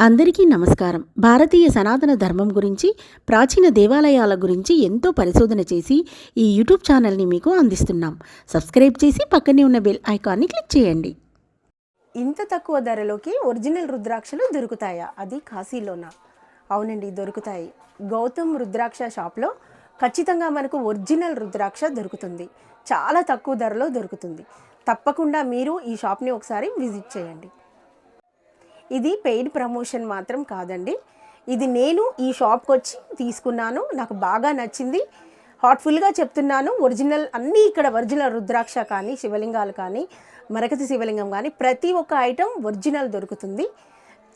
అందరికీ నమస్కారం. భారతీయ సనాతన ధర్మం గురించి ప్రాచీన దేవాలయాల గురించి ఎంతో పరిశోధన చేసి ఈ యూట్యూబ్ ఛానల్ని మీకు అందిస్తున్నాం. సబ్స్క్రైబ్ చేసి పక్కనే ఉన్న బెల్ ఐకాన్ని క్లిక్ చేయండి. ఇంత తక్కువ ధరలోకి ఒరిజినల్ రుద్రాక్షలు దొరుకుతాయా? అది కాశీలోనా? అవునండి దొరుకుతాయి. గౌతమ్ రుద్రాక్ష షాప్లో ఖచ్చితంగా మనకు ఒరిజినల్ రుద్రాక్ష దొరుకుతుంది. చాలా తక్కువ ధరలో దొరుకుతుంది. తప్పకుండా మీరు ఈ షాప్ని ఒకసారి విజిట్ చేయండి. ఇది పెయిడ్ ప్రమోషన్ మాత్రం కాదండి. ఇది నేను ఈ షాప్కి వచ్చి తీసుకున్నాను. నాకు బాగా నచ్చింది. హార్ట్ఫుల్గా చెప్తున్నాను. ఒరిజినల్ అన్నీ ఇక్కడ ఒరిజినల్ రుద్రాక్ష కానీ శివలింగాలు కానీ మరకతి శివలింగం కానీ ప్రతి ఒక్క ఐటెం ఒరిజినల్ దొరుకుతుంది.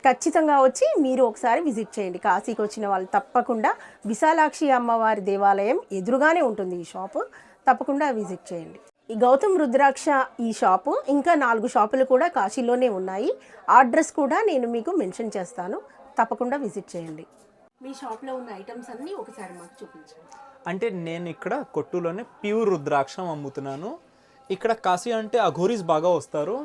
ఖచ్చితంగా వచ్చి మీరు ఒకసారి విజిట్ చేయండి. కాశీకి వచ్చిన వాళ్ళు తప్పకుండా విశాలాక్షి అమ్మవారి దేవాలయం ఎదురుగానే ఉంటుంది ఈ షాపు తప్పకుండా విజిట్ చేయండి. ఈ గౌతమ్ రుద్రాక్ష ఈ షాపు ఇంకా నాలుగు షాపులు కూడా కాశీలోనే ఉన్నాయి. ఆ అడ్రస్ కూడా నేను మీకు మెన్షన్ చేస్తాను. తప్పకుండా విజిట్ చేయండి. మీ షాప్లో ఉన్న ఐటమ్స్ అన్నీ ఒకసారి మాకు చూపించండి. అంటే నేను ఇక్కడ కొట్టులోనే ప్యూర్ రుద్రాక్షం అమ్ముతున్నాను. ఇక్కడ కాశీ అంటే అఘోరీస్ బాగా వస్తారు.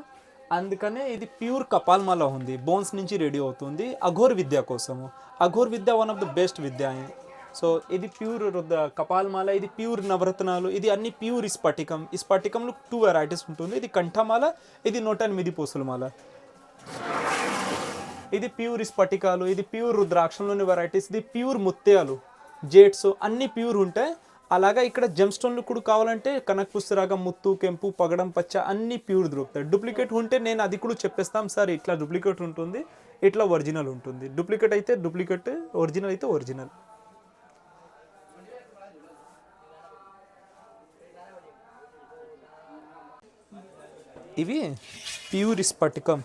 అందుకనే ఇది ప్యూర్ కపాల్మాల ఉంది. బోన్స్ నుంచి రెడీ అవుతుంది. అఘోర్ విద్య కోసము. అఘోర్ విద్య వన్ ఆఫ్ ద బెస్ట్ విద్య సో ఇది ప్యూర్ రుద్ర కపాల్మాల ఇది ప్యూర్ నవరత్నాలు ఇది అన్ని ప్యూర్ స్ఫటికం ఈ స్ఫటికంలో టూ వెరైటీస్ ఉంటుంది. ఇది కంఠమాల ఇది నూట ఎనిమిది పూసల మాల ఇది ప్యూర్ స్ఫటికాలు ఇది ప్యూర్ రుద్రాక్షంలోని వెరైటీస్ ఇది ప్యూర్ ముత్యాలు జేట్స్ అన్ని ప్యూర్ ఉంటాయి అలాగా ఇక్కడ జెమ్ స్టోన్లు కూడా కావాలంటే కనక్ పుస్తరాగం ముత్తు కెంపు పగడం పచ్చ అన్ని ప్యూర్ దొరుకుతాయి. డూప్లికేట్ ఉంటే నేను అది కూడా చెప్పేస్తాం సార్ ఇట్లా డూప్లికేట్ ఉంటుంది ఇట్లా ఒరిజినల్ ఉంటుంది. డూప్లికేట్ అయితే డూప్లికేట్ ఒరిజినల్ అయితే ఒరిజినల్ ఇవి ప్యూర్ స్ఫటికం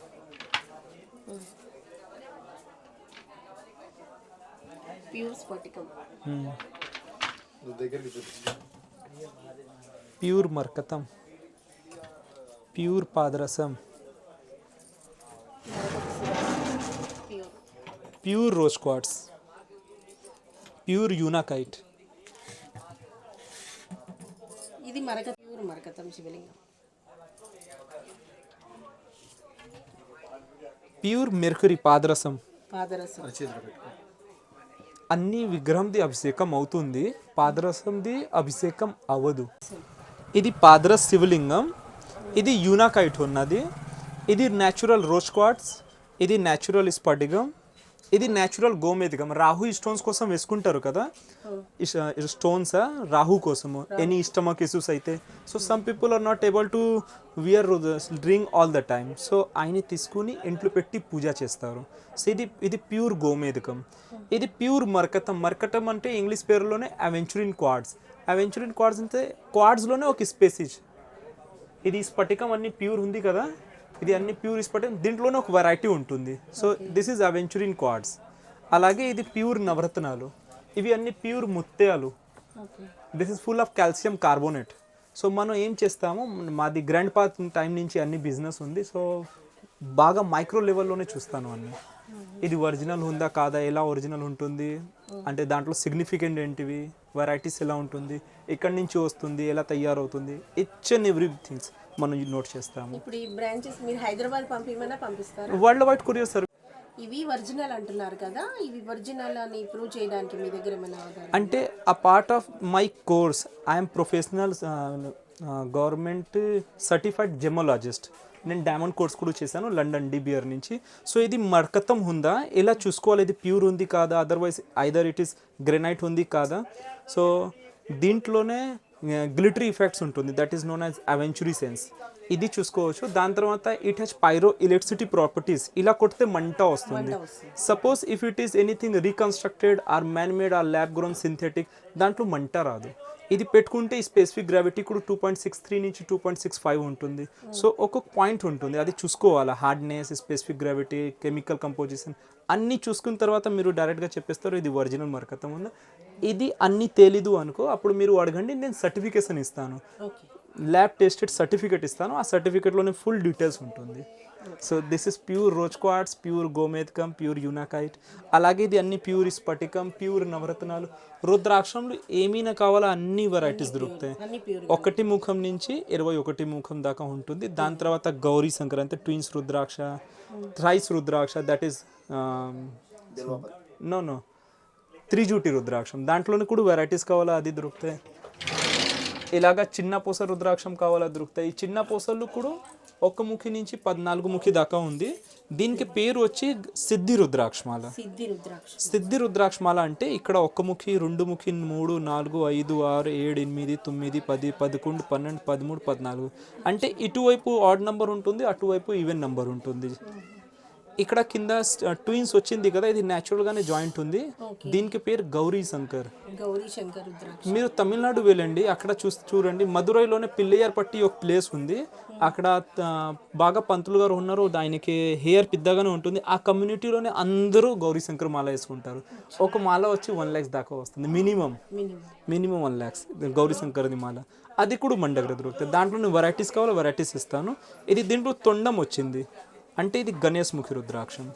ప్యూర్ మర్కతం. ప్యూర్ పాదరసం. Pure. Pure rose quartz. Pure unakite ఇది మరక ప్యూర్ మరకతం శివలింగం. ప్యూర్ మెర్కురీ పాదరసం. పాదరసం. అన్ని విగ్రహంది అభిషేకం అవుతుంది పాదరసంది అభిషేకం అవ్వదు. ఇది పాదరస్ శివలింగం ఇది యూనాకైట్ ఉన్నది ఇది న్యాచురల్ రోజ్ క్వార్ట్స్ ఇది న్యాచురల్ స్ఫటికం ఇది న్యాచురల్ గోమేధికం రాహు ఈ స్టోన్స్ కోసం వేసుకుంటారు కదా? స్టోన్స్ రాహు కోసము. ఎనీ స్టమక్ ఇష్యూస్ అయితే. So some people are not able to wear drink all the time so ఆయన తీసుకుని ఇంట్లో పెట్టి పూజ చేస్తారు. సో ఇది ఇది ప్యూర్ గోమేధికం ఇది ప్యూర్ మర్కతం. మర్కటం అంటే ఇంగ్లీష్ పేరులోనే అవెంచురిన్ క్వాడ్స్ అవెంచురిన్ క్వాడ్స్ అంటే క్వాడ్స్లోనే ఒక స్పేసిజ్ ఇది స్ఫటికం అన్ని ప్యూర్ ఉంది కదా? ఇది అన్ని ప్యూర్ స్ఫటికం దీంట్లోనే ఒక వెరైటీ ఉంటుంది. So this is aventurine quartz అలాగే ఇది ప్యూర్ నవరత్నాలు. ఇవి అన్ని ప్యూర్ ముత్యాలు. This is full of calcium carbonate so మనం ఏం చేస్తాము? మాది గ్రాండ్ పా టైం నుంచి అన్ని బిజినెస్ ఉంది. సో బాగా మైక్రో లెవెల్లోనే చూస్తాను అన్ని. ఇది ఒరిజినల్ ఉందా కాదా? ఎలా ఒరిజినల్ ఉంటుంది? అంటే దాంట్లో సిగ్నిఫికెంట్ ఏంటివి? వెరైటీస్ ఎలా ఉంటుంది? ఎక్కడి నుంచి వస్తుంది? ఎలా తయారవుతుంది? ఇచ్ అండ్ ఎవ్రీ థింగ్స్ మనం నోట్ చేస్తాము. ఇప్పుడు ఈ బ్రాంచెస్ మీరు హైదరాబాద్ పంపించమన్నా పంపిస్తారు? వరల్డ్ వైడ్ కొరియర్ సర్వీస్ ఇవి ఒరిజినల్ అంటున్నారు కదా ఇవి ఒరిజినల్ అని ప్రూవ్ చేయడానికి మీ దగ్గర ఏమైనా అంటే ఆ part of my course I'm professional government certified gemologist నేను డైమండ్ కోర్స్ కూడా చేశాను లండన్ డిబిఆర్ నుంచి. సో ఇది మడకతం ఉందా? ఎలా చూసుకోవాలి? ఇది ప్యూర్ ఉంది కాదా? Otherwise either it is granite ఉంది కాదా? సో దీంట్లోనే గ్లిటరీ ఇఫెక్ట్స్ ఉంటుంది. That is known as aventurescence ఇది చూసుకోవచ్చు. దాని తర్వాత it has pyro electricity properties ఇలా కొడితే మంట వస్తుంది. Suppose if it is anything reconstructed or man made or lab grown synthetic దాంట్లో మంట రాదు. ఇది పెట్టుకుంటే ఈ స్పెసిఫిక్ గ్రావిటీ కూడా టూ పాయింట్ సిక్స్ త్రీ నుంచి టూ పాయింట్ సిక్స్ ఫైవ్ ఉంటుంది. సో ఒక్కొక్క పాయింట్ ఉంటుంది. అది చూసుకోవాలి? Hardness specific gravity chemical composition అన్నీ చూసుకున్న తర్వాత మీరు డైరెక్ట్గా చెప్పేస్తారు ఇది ఒరిజినల్ మరకతం ఉందా? ఇది అన్నీ తెలీదు అనుకో అప్పుడు మీరు అడగండి నేను సర్టిఫికేషన్ ఇస్తాను. ఓకే. ల్యాబ్ టెస్టెడ్ సర్టిఫికేట్ ఇస్తాను. ఆ సర్టిఫికేట్లోనే ఫుల్ డీటెయిల్స్ ఉంటుంది. So this is pure rose quartz pure గోమేధికం pure unakite అలాగే ఇది అన్ని ప్యూర్ స్ఫటికం ప్యూర్ నవరత్నాలు రుద్రాక్షంలో ఏమైనా కావాలో అన్ని వెరైటీస్ దొరుకుతాయి. ఒకటి ముఖం నుంచి ఇరవై ఒకటి ముఖం దాకా ఉంటుంది. దాని తర్వాత Gauri Sankranti twins rudraksha thrice rudraksha that is no no త్రిజూటి రుద్రాక్షం. దాంట్లోనే కూడా వెరైటీస్ కావాలా? అది దొరుకుతాయి. ఇలాగా చిన్న పూస రుద్రాక్షం కావాలా? దొరుకుతాయి. ఈ చిన్న పూసలు కూడా ఒక్క ముఖి నుంచి పద్నాలుగు ముఖి దాకా ఉంది. దీనికి పేరు వచ్చి సిద్ధి రుద్రాక్షమాల. సిద్ధి రుద్రాక్ష. సిద్ధి రుద్రాక్షమాల అంటే ఇక్కడ ఒక్క ముఖి రెండు ముఖి మూడు నాలుగు ఐదు ఆరు ఏడు ఎనిమిది తొమ్మిది పది పదకొండు పన్నెండు పదమూడు పద్నాలుగు. అంటే ఇటువైపు ఆడ్ నంబర్ ఉంటుంది అటువైపు ఈవెన్ నంబర్ ఉంటుంది. ఇక్కడ కింద ట్విన్స్ వచ్చింది కదా ఇది natural గానే జాయింట్ ఉంది. దీనికి పేరు గౌరీ శంకర్. గౌరీ శంకర్ మీరు తమిళనాడు వెళ్ళండి అక్కడ చూ చూడండి. మదురైలోనే పిల్లయ్యార్ పట్టి ఒక ప్లేస్ ఉంది. అక్కడ బాగా పంతులు గారు ఉన్నారు. ఆయనకి హెయిర్ పెద్దగానే ఉంటుంది. ఆ కమ్యూనిటీలోనే అందరూ గౌరీ శంకర్ మాల వేసుకుంటారు. ఒక మాల వచ్చి వన్ ల్యాక్స్ దాకా వస్తుంది. Minimum minimum one lakhs Gauri శంకర్ది మాల. అది కూడా మన దగ్గర దొరుకుతుంది. దాంట్లో వెరైటీస్ కావాలో? వెరైటీస్ ఇస్తాను. ఇది దీంట్లో తొండం వచ్చింది. అంటే ఇది గణేష్ ముఖి రుద్రాక్షం.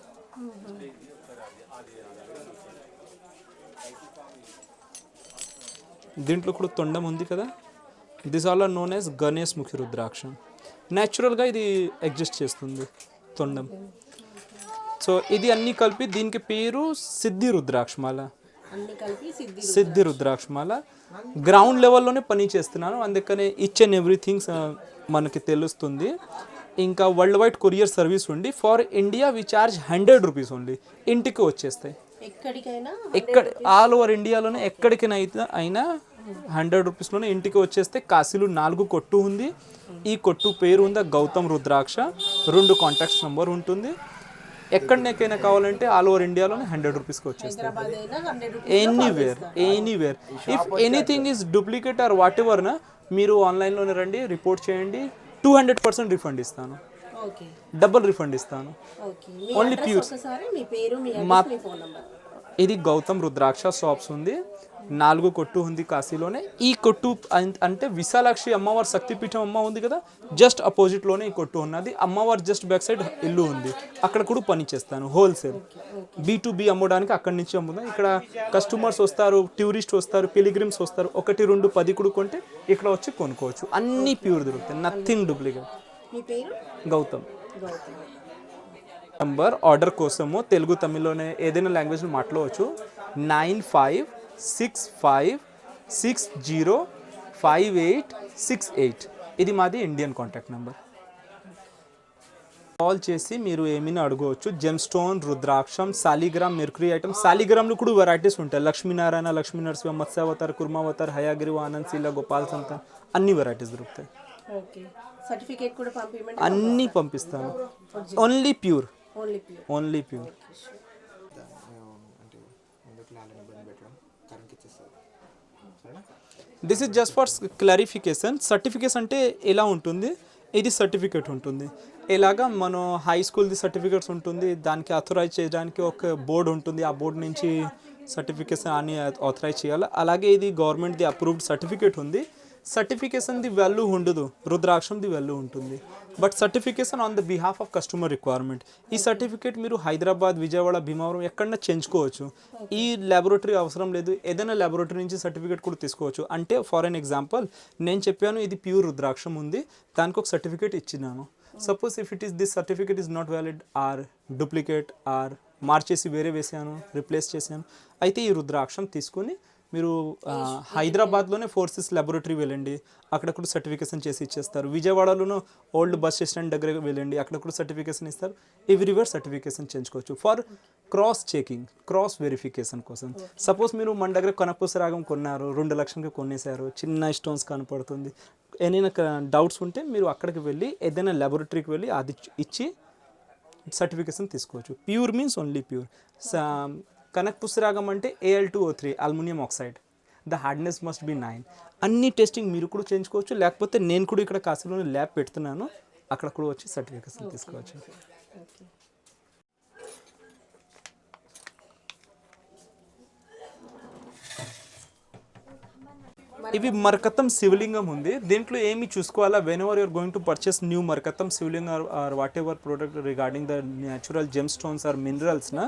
దీంట్లో కూడా తొండం ఉంది కదా? This all are known as Ganesh ముఖి రుద్రాక్షం. న్యాచురల్గా ఇది ఎగ్జిస్ట్ చేస్తుంది తొండం. సో ఇది అన్నీ కలిపి దీనికి పేరు సిద్ధి రుద్రాక్షమాల. సిద్ధి సిద్ధి రుద్రాక్షమాల. గ్రౌండ్ లెవెల్లోనే పని చేస్తున్నాను. అందుకనే ఈచ్ అండ్ ఎవ్రీథింగ్ మనకి తెలుస్తుంది. ఇంకా వరల్డ్ వైడ్ కొరియర్ సర్వీస్ ఉండి for India we charge hundred rupees only ఇంటికి వచ్చేస్తాయి. ఎక్కడ ఆల్ ఓవర్ ఇండియాలోనే ఎక్కడికైనా అయినా హండ్రెడ్ రూపీస్లోనే ఇంటికి వచ్చేస్తే కాశీలు నాలుగు కొట్టు ఉంది. ఈ కొట్టు పేరు ఉందా గౌతమ్ రుద్రాక్ష. రెండు కాంటాక్ట్స్ నెంబర్ ఉంటుంది. ఎక్కడికైనా కావాలంటే ఆల్ ఓవర్ ఇండియాలోనే హండ్రెడ్ రూపీస్కి వచ్చేస్తాయి. Anywhere anywhere if anything is duplicate or whatever నా మీరు ఆన్లైన్లోనే రండి రిపోర్ట్ చేయండి. టూ హండ్రెడ్ పర్సెంట్ రిఫండ్ ఇస్తాను. డబుల్ రిఫండ్ ఇస్తాను. pure. ఒకసారి మీ ఇది గౌతమ్ రుద్రాక్ష షాప్స్ ఉంది. నాలుగు కొట్టు ఉంది కాశీలోనే. ఈ కొట్టు అంటే విశాలాక్షి అమ్మవారి శక్తిపీఠం అమ్మ ఉంది కదా జస్ట్ అపోజిట్లోనే ఈ కొట్టు ఉన్నది. అమ్మవారి జస్ట్ బ్యాక్ సైడ్ ఇల్లు ఉంది. అక్కడ కూడా పని చేస్తాను హోల్సేల్ బీ టు బి అమ్మడానికి అక్కడి నుంచి అమ్ముదాం ఇక్కడ కస్టమర్స్ వస్తారు టూరిస్ట్ వస్తారు పిలిగ్రిమ్స్ వస్తారు. ఒకటి రెండు పది కూడా కొంటే ఇక్కడ వచ్చి కొనుక్కోవచ్చు. అన్నీ ప్యూర్ దొరుకుతాయి. Nothing duplicate Gautam. Number order కోసము తెలుగు తమిళ్ళోనే ఏదైనా లాంగ్వేజ్లో మాట్లాడవచ్చు. Nine five six five six zero five eight six eight ఇది మాది ఇండియన్ కాంటాక్ట్ నెంబర్ కాల్ చేసి మీరు ఏమైనా అడగవచ్చు? జెమ్ స్టోన్ రుద్రాక్షం సాలిగ్రామ్ మెర్క్రీ ఐటమ్ సాలిగ్రామ్లో కూడా వెరైటీస్ ఉంటాయి. లక్ష్మీనారాయణ లక్ష్మీ నరసింహ మత్స్యావతార్ కుర్మావతార్ హయాగిరి ఆనంద్ శీల గోపాల్ సంత అన్ని వెరైటీస్ దొరుకుతాయి. సర్టిఫికేట్ కూడా అన్నీ పంపిస్తాను. Only pure only pure only pure అంటే ముందుకు లాలని ఇబ్బంది పెట్టడం కరెంట్ ఇచ్చేస్తారు సరేనా this is just for clarification certification అంటే ఎలా ఉంటుంది? ఇది సర్టిఫికేట్ ఉంటుంది. ఎలాగా మనం హై స్కూల్ది సర్టిఫికేట్స్ ఉంటుంది. దానికి అథరైజ్ చేయడానికి ఒక బోర్డు ఉంటుంది. ఆ బోర్డు నుంచి సర్టిఫికేషన్ అని ఆథరైజ్ చేయాలి. అలాగే ఇది గవర్నమెంట్ది అప్రూవ్డ్ సర్టిఫికేట్ ఉంది. సర్టిఫికేషన్ది వాల్యూ ఉండదు రుద్రాక్షం ది వాల్యూ ఉంటుంది. But certification on the behalf of customer requirement ఈ సర్టిఫికేట్ మీరు హైదరాబాద్ విజయవాడ భీమవరం ఎక్కడన్నా చేయించుకోవచ్చు. ఈ ల్యాబొరేటరీ అవసరం లేదు ఏదైనా ల్యాబొరేటరీ నుంచి సర్టిఫికేట్ కూడా తీసుకోవచ్చు. అంటే ఫర్ అన్ ఎగ్జాంపుల్ నేను చెప్పాను ఇది ప్యూర్ రుద్రాక్షం ఉంది దానికి ఒక సర్టిఫికేట్ ఇచ్చినాను. Suppose if it is this certificate is not valid or duplicate or మార్చేసి వేరే వేసాను రిప్లేస్ చేశాను. అయితే ఈ రుద్రాక్షం తీసుకుని మీరు హైదరాబాద్లోనే ఫోర్సెస్ ల్యాబొరేటరీ వెళ్ళండి. అక్కడ కూడా సర్టిఫికేషన్ చేసి ఇచ్చేస్తారు. విజయవాడలోనూ ఓల్డ్ బస్ స్టేషన్ దగ్గర వెళ్ళండి. అక్కడ కూడా సర్టిఫికేషన్ ఇస్తారు. ఎవ్రీవేర్ సర్టిఫికేషన్ చేయించుకోవచ్చు. For cross checking cross verification కోసం. సపోజ్ మీరు మన దగ్గర కనపూస రాగం కొన్నారు. రెండు లక్షలకి కొనేసారు చిన్న స్టోన్స్ కనపడుతుంది. ఏదైనా డౌట్స్ ఉంటే మీరు అక్కడికి వెళ్ళి ఏదైనా ల్యాబొరేటరీకి వెళ్ళి అది ఇచ్చి సర్టిఫికేషన్ తీసుకోవచ్చు. ప్యూర్ మీన్స్ ఓన్లీ ప్యూర్ కనక్ పుస్తరాగం అంటే AL two O three aluminium oxide the hardness must be nine అన్ని టెస్టింగ్ మీరు కూడా చేయించుకోవచ్చు. లేకపోతే నేను కూడా ఇక్కడ కాశీలోనే ల్యాబ్ పెడుతున్నాను. అక్కడ కూడా వచ్చి సర్టిఫికేషన్ తీసుకోవచ్చు. ఇవి మరకతం శివలింగం ఉంది. దీంట్లో ఏమి చూసుకోవాలా? Whenever you're going to purchase new మరకతం శివలింగం or whatever product regarding the natural gem stones or మినరల్స్న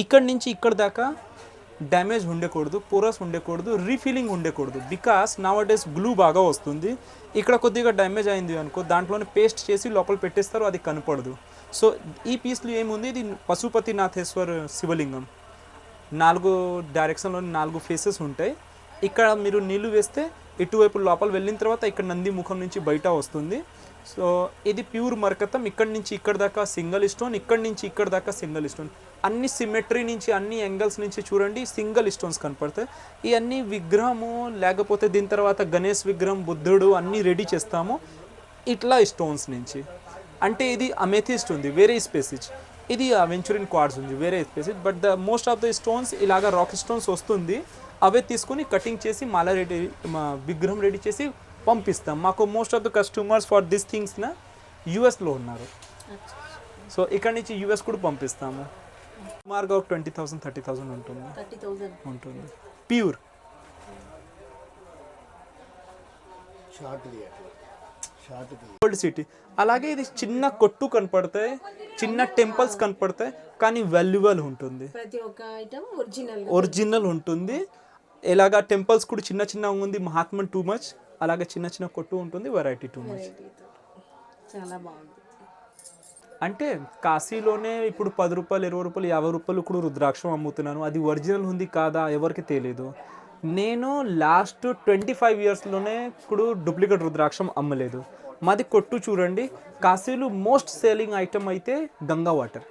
ఇక్కడి నుంచి ఇక్కడ దాకా డ్యామేజ్ ఉండకూడదు పోరస్ ఉండకూడదు రీఫిలింగ్ ఉండకూడదు. బికాస్ నవడేస్ గ్లూ బాగా వస్తుంది. ఇక్కడ కొద్దిగా డ్యామేజ్ అయింది అనుకో దాంట్లోనే పేస్ట్ చేసి లోపల పెట్టేస్తారు అది కనపడదు. సో ఈ పీస్లో ఏముంది? ఇది పశుపతినాథేశ్వర్ శివలింగం. నాలుగు డైరెక్షన్లో నాలుగు ఫేసెస్ ఉంటాయి. ఇక్కడ మీరు నీళ్ళు వేస్తే ఇటువైపు లోపల వెళ్ళిన తర్వాత ఇక్కడ నంది ముఖం నుంచి బయట వస్తుంది. సో ఇది ప్యూర్ మరకతం. ఇక్కడ నుంచి ఇక్కడ దాకా సింగిల్ స్టోన్ ఇక్కడ నుంచి ఇక్కడ దాకా సింగిల్ స్టోన్. అన్ని సిమెట్రీ నుంచి అన్ని యాంగిల్స్ నుంచి చూడండి సింగిల్ స్టోన్స్ కనపడతాయి. ఇవన్నీ విగ్రహము లేకపోతే దీని తర్వాత గణేష్ విగ్రహం బుద్ధుడు అన్నీ రెడీ చేస్తాము. ఇట్లా స్టోన్స్ నుంచి. అంటే ఇది అమెథిస్ట్ ఉంది వేరే స్పేసిజ్ ఇది వెంచురిన్ క్వార్డ్స్ ఉంది వేరే species but the most of the stones ఇలాగా రాక్ స్టోన్స్ వస్తుంది. అవే తీసుకుని కటింగ్ చేసి మాల రెడీ మా విగ్రహం రెడీ చేసి పంపిస్తాం. మాకు most of the customers for this థింగ్స్న యూఎస్లో ఉన్నారు. సో ఇక్కడ నుంచి యూఎస్ కూడా పంపిస్తాము. సుమారుగా ఒక ట్వంటీ థౌసండ్ థర్టీ థౌసండ్ ఉంటుంది. ఉంటుంది. ప్యూర్. ఓల్డ్ సిటీ అలాగే ఇది చిన్న కొట్టు కనపడతాయి. చిన్న టెంపుల్స్ కనపడతాయి. కానీ వాల్యుబుల్ ఉంటుంది. ప్రతి ఒక్క ఐటమ్ ఒరిజినల్ ఒరిజినల్ ఉంటుంది. ఎలాగా టెంపుల్స్ కూడా చిన్న చిన్న ఉంది. మహాత్మన్ టూ మచ్ అలాగే చిన్న చిన్న కొట్టు ఉంటుంది వెరైటీ టూ మచ్ చాలా బాగుంది. అంటే కాశీలోనే ఇప్పుడు పది రూపాయలు ఇరవై రూపాయలు యాభై రూపాయలు కూడా రుద్రాక్షం అమ్ముతున్నాను. అది ఒరిజినల్ ఉంది కాదా ఎవరికి తెలియదు నేను లాస్ట్ ట్వంటీ ఫైవ్ ఇయర్స్లోనే ఇప్పుడు డూప్లికేట్ రుద్రాక్షం అమ్మలేదు. మాది కొట్టు చూడండి కాశీలో మోస్ట్ సేలింగ్ ఐటమ్ అయితే గంగా వాటర్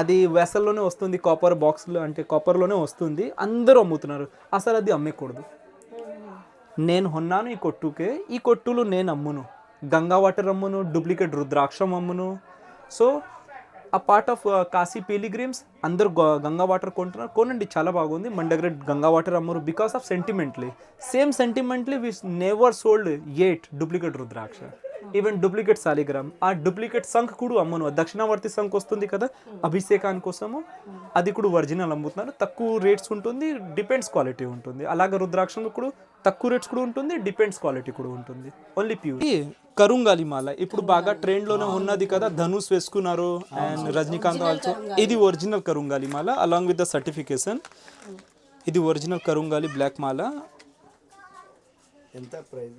అది వెసల్లోనే వస్తుంది కాపర్ బాక్స్లో అంటే కాపర్లోనే వస్తుంది అందరూ అమ్ముతున్నారు. అసలు అది అమ్మకూడదు. నేను కొన్నాను ఈ కొట్టుకే ఈ కొట్టులు నేను అమ్మును. గంగా వాటర్ అమ్మును డూప్లికేట్ రుద్రాక్షం అమ్మును. సో ఆ పార్ట్ ఆఫ్ కాశీ పీలిగ్రిమ్స్ అందరూ గంగా వాటర్ కొంటున్నారు. కొనండి చాలా బాగుంది. మన దగ్గర గంగా వాటర్ అమ్మరు because of sentimentally same sentimentally we never sold eight duplicate rudraksha. Even duplicate Saligram ఆ డూప్లికేట్ సంఖ్ కూడా అమ్మను దక్షిణావర్తి సంఖ్ వస్తుంది కదా అభిషేకాని కోసము అది కూడా ఒరిజినల్ అమ్ముతున్నారు. తక్కువ రేట్స్ ఉంటుంది డిపెండ్స్ క్వాలిటీ ఉంటుంది. అలాగే రుద్రాక్షలు కూడా తక్కువ రేట్స్ కూడా ఉంటుంది డిపెండ్స్ క్వాలిటీ కూడా ఉంటుంది. ఓన్లీ ప్యూర్ కరుంగాలి మాల. ఇప్పుడు బాగా ట్రెండ్లోనే ఉన్నది కదా ధనుష్ వేసుకున్నారు అండ్ రజనీకాంత్ ఆల్సో ఇది ఒరిజినల్ కరుంగాలి మాల అలాంగ్ విత్ ద సర్టిఫికేషన్ ఇది ఒరిజినల్ కరుంగాలి బ్లాక్ మాల. ఎంత ప్రైస్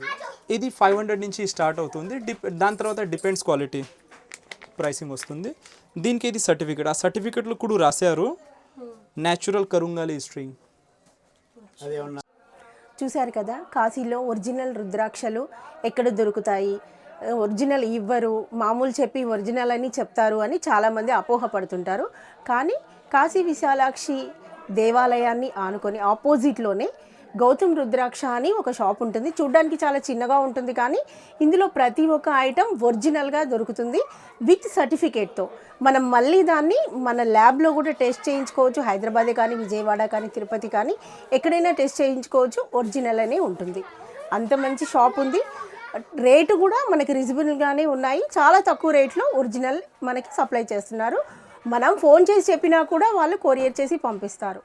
ఇది ఫైవ్ హండ్రెడ్ నుంచి స్టార్ట్ అవుతుంది. డిప్ దాని తర్వాత డిపెండ్స్ క్వాలిటీ ప్రైసింగ్ వస్తుంది. దీనికి ఇది సర్టిఫికేట్ ఆ సర్టిఫికేట్లు కూడా రాశారు. న్యాచురల్ కరుంగాలి స్ట్రింగ్ అది ఏమన్నా చూశారు కదా కాశీలో ఒరిజినల్ రుద్రాక్షలు ఎక్కడ దొరుకుతాయి? ఒరిజినల్ ఇవ్వరు మామూలు చెప్పి ఒరిజినల్ అని చెప్తారు అని చాలామంది అపోహపడుతుంటారు కానీ కాశీ విశాలాక్షి దేవాలయాన్ని ఆనుకొని ఆపోజిట్లోనే గౌతమ్ రుద్రాక్ష అని ఒక షాప్ ఉంటుంది. చూడ్డానికి చాలా చిన్నగా ఉంటుంది కానీ ఇందులో ప్రతి ఒక్క ఐటెం ఒరిజినల్గా దొరుకుతుంది విత్ సర్టిఫికేట్తో మనం మళ్ళీ దాన్ని మన ల్యాబ్లో కూడా టెస్ట్ చేయించుకోవచ్చు. హైదరాబాదే కానీ విజయవాడ కానీ తిరుపతి కానీ ఎక్కడైనా టెస్ట్ చేయించుకోవచ్చు. ఒరిజినల్ అనే ఉంటుంది. అంత మంచి షాప్ ఉంది. రేటు కూడా మనకి రిజనబుల్గానే ఉన్నాయి. చాలా తక్కువ రేట్లో ఒరిజినల్ మనకి సప్లై చేస్తున్నారు. మనం ఫోన్ చేసి చెప్పినా కూడా వాళ్ళు కొరియర్ చేసి పంపిస్తారు.